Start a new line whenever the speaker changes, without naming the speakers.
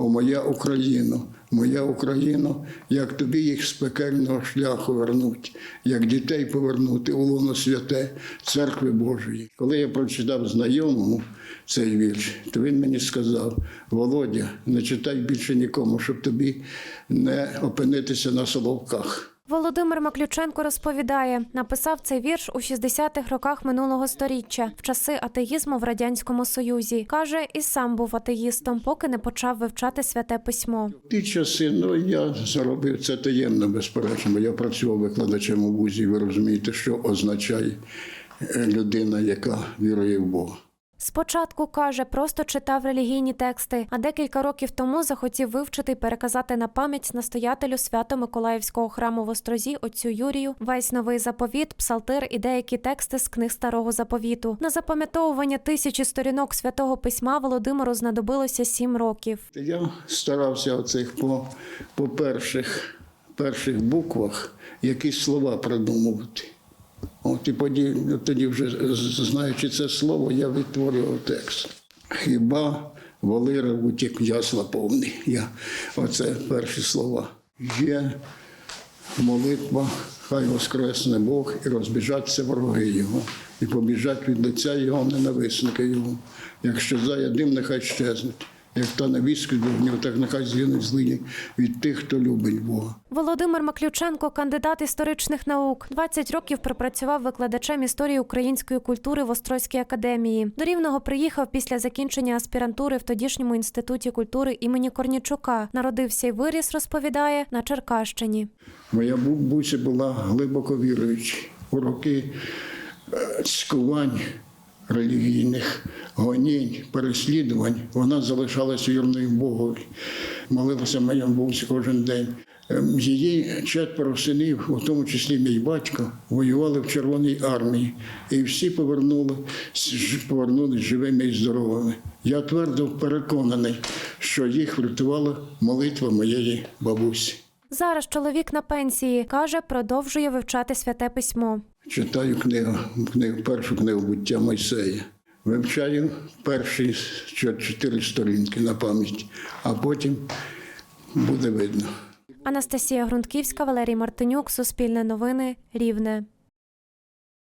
О, моя Україно, моя Україно, як тобі їх з пекельного шляху вернуть, як дітей повернути у лоно святе церкви Божої. Коли я прочитав знайомому цей вірш, то він мені сказав: Володя, не читай більше нікому, щоб тобі не опинитися на соловках.
Володимир Маключенко розповідає, написав цей вірш у 60-х роках минулого сторіччя, в часи атеїзму в радянському союзі. каже, і сам був атеїстом, поки не почав вивчати святе письмо.
Ті часи, ну я заробив це таємно, безперечно, я працював викладачем у вузі, ви розумієте, що означає е, людина, яка вірує в Бога.
Спочатку каже, просто читав релігійні тексти, а декілька років тому захотів вивчити і переказати на пам'ять настоятелю Свято-Миколаївського храму в Острозі отцю Юрію весь новий заповіт, псалтир і деякі тексти з книг старого заповіту. На запам'ятовування тисячі сторінок святого письма Володимиру знадобилося сім років.
Я старався оцих по, по перших, перших буквах якісь слова придумувати. От і тоді, тоді вже знаючи це слово, я відтворював текст. Хіба воли ревуть, ясла повний. Я, оце перші слова. Є молитва, хай воскресне Бог і розбіжаться вороги Його, і побіжать від лиця Його ненависники Його. Якщо зая дим, нехай щезнуть. Як та навіски вогню, так нехай згинуть злині від тих, хто любить Бога.
Володимир Маключенко, кандидат історичних наук, 20 років пропрацював викладачем історії української культури в Острозькій академії. До Рівного приїхав після закінчення аспірантури в тодішньому інституті культури імені Корнічука. Народився і виріс, розповідає, на Черкащині.
Моя бабуся була глибоко віруюча. У роки е, цькувань релігійних, гонінь, переслідувань, вона залишалася вірною Богові, молилася моєму бабусі кожен день. Ем, Її четверо синів, у тому числі мій батько, воювали в Червоній армії, і всі повернули, повернулись живими і здоровими. Я твердо переконаний, що їх врятувала молитва моєї бабусі.
Зараз чоловік на пенсії каже, продовжує вивчати святе письмо.
Читаю книгу, книгу, першу книгу буття Мойсея. Вивчаю перші чо- чотири сторінки на пам'ять, а потім буде видно.
Анастасія Грунтківська, Валерій Мартинюк, Суспільне новини, Рівне.